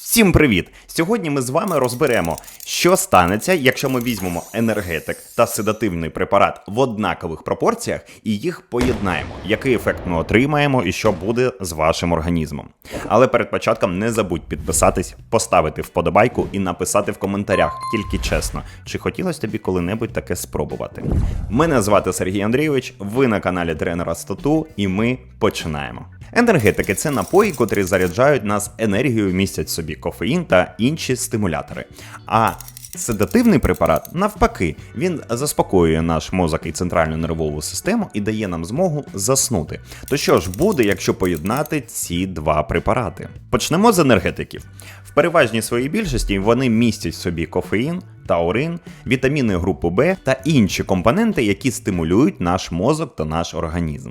Всім привіт! Сьогодні ми з вами розберемо, що станеться, якщо ми візьмемо енергетик та седативний препарат в однакових пропорціях і їх поєднаємо. Який ефект ми отримаємо і що буде з вашим організмом. Але перед початком не забудь підписатись, поставити вподобайку і написати в коментарях, тільки чесно, чи хотілося тобі коли-небудь таке спробувати. Мене звати Сергій Андрійович, ви на каналі Тренера Стату, і ми починаємо. Енергетики це напої, котрі заряджають нас енергією, містять собі кофеїн та інші стимулятори. А седативний препарат, навпаки, він заспокоює наш мозок і центральну нервову систему і дає нам змогу заснути. То що ж буде, якщо поєднати ці два препарати? Почнемо з енергетиків. В переважній своїй більшості вони містять собі кофеїн, таурин, вітаміни групи Б та інші компоненти, які стимулюють наш мозок та наш організм.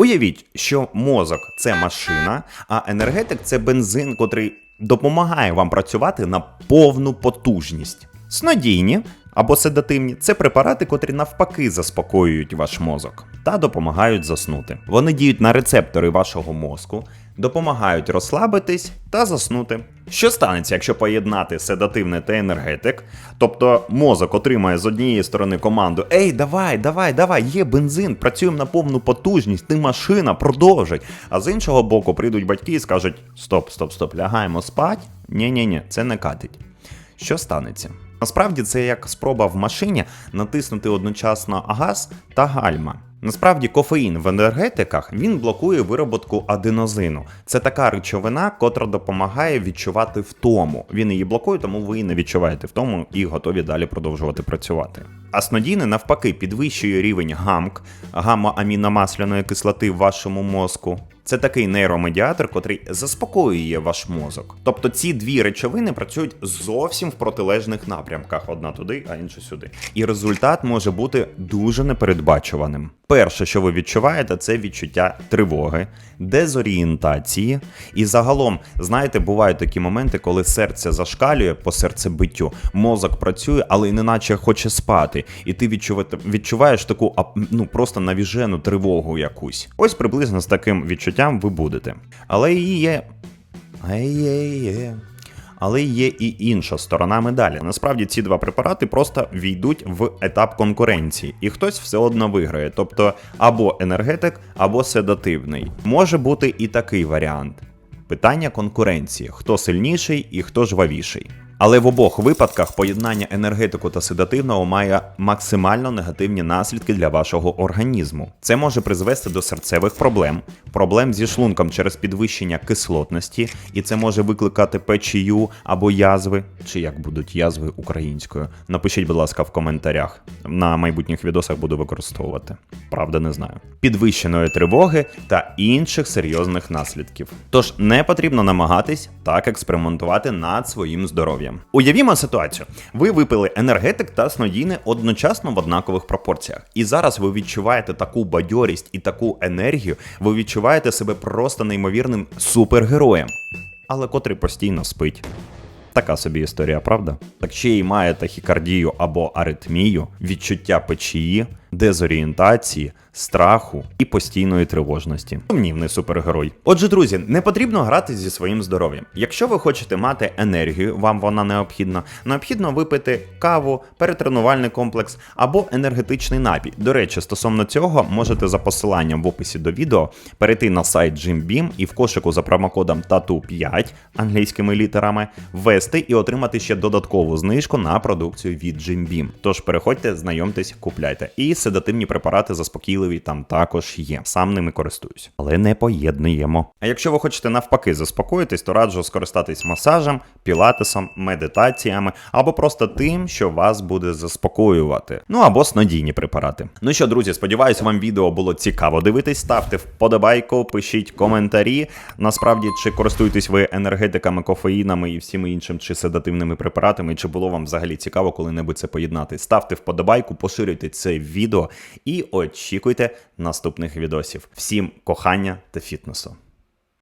Уявіть, що мозок це машина, а енергетик це бензин, котрий допомагає вам працювати на повну потужність. Снодійні або седативні це препарати, котрі навпаки заспокоюють ваш мозок та допомагають заснути. Вони діють на рецептори вашого мозку, допомагають розслабитись та заснути. Що станеться, якщо поєднати седативне та енергетик? Тобто мозок отримає з однієї сторони команду: Ей, давай, давай, давай, є бензин, працюємо на повну потужність, ти машина, продовжуй. А з іншого боку прийдуть батьки і скажуть: Стоп, стоп, стоп, лягаємо спать. Ні, ні, ні, це не катить. Що станеться? Насправді це як спроба в машині натиснути одночасно газ та гальма. Насправді кофеїн в енергетиках він блокує вироботку аденозину. Це така речовина, котра допомагає відчувати втому. Він її блокує, тому ви не відчуваєте втому і готові далі продовжувати працювати. Аснодіни, навпаки підвищує рівень гамк, гамма-аміномасляної кислоти в вашому мозку. Це такий нейромедіатор, котрий заспокоює ваш мозок. Тобто ці дві речовини працюють зовсім в протилежних напрямках: одна туди, а інша сюди. І результат може бути дуже непередбачуваним. Перше, що ви відчуваєте, це відчуття тривоги, дезорієнтації. І загалом, знаєте, бувають такі моменти, коли серце зашкалює по серцебиттю, мозок працює, але й неначе хоче спати. І ти відчуваєш, таку ну просто навіжену тривогу якусь. Ось приблизно з таким відчуттям ви будете. Але і є. Але є, є. Але є і інша сторона медалі. Насправді ці два препарати просто війдуть в етап конкуренції, і хтось все одно виграє. Тобто або енергетик, або седативний. Може бути і такий варіант. Питання конкуренції: хто сильніший і хто жвавіший. Але в обох випадках поєднання енергетику та седативного має максимально негативні наслідки для вашого організму. Це може призвести до серцевих проблем, проблем зі шлунком через підвищення кислотності, і це може викликати печію або язви, чи як будуть язви українською. Напишіть, будь ласка, в коментарях. На майбутніх відосах буду використовувати. Правда, не знаю. Підвищеної тривоги та інших серйозних наслідків. Тож не потрібно намагатись так експериментувати над своїм здоров'ям. Уявімо ситуацію: ви випили енергетик та снодійне одночасно в однакових пропорціях. І зараз ви відчуваєте таку бадьорість і таку енергію, ви відчуваєте себе просто неймовірним супергероєм, але котрий постійно спить. Така собі історія, правда? Так ще й має тахікардію або аритмію, відчуття печії, дезорієнтації, страху і постійної тривожності. Сумнівний супергерой. Отже, друзі, не потрібно грати зі своїм здоров'ям. Якщо ви хочете мати енергію, вам вона необхідна, необхідно випити каву, перетренувальний комплекс або енергетичний напій. До речі, стосовно цього можете за посиланням в описі до відео перейти на сайт JimBeam і в кошику за промокодом TATU5 англійськими літерами ввести і отримати ще додаткову знижку на продукцію від JimBeam. Тож переходьте, знайомтесь, купляйте. І седативні препарати заспокійливі там також є. Сам ними користуюсь, але не поєднуємо. А якщо ви хочете навпаки заспокоїтись, то раджу скористатись масажем, пілатесом, медитаціями або просто тим, що вас буде заспокоювати. Ну або снодійні препарати. Ну що, друзі, сподіваюся, вам відео було цікаво дивитись. Ставте вподобайку, пишіть коментарі. Насправді, чи користуєтесь ви енергетиками, кофеїнами і всіми іншим чи седативними препаратами, чи було вам взагалі цікаво коли-небудь це поєднати? Ставте вподобайку, поширюйте це відео і очікуйте наступних відосів. Всім кохання та фітнесу!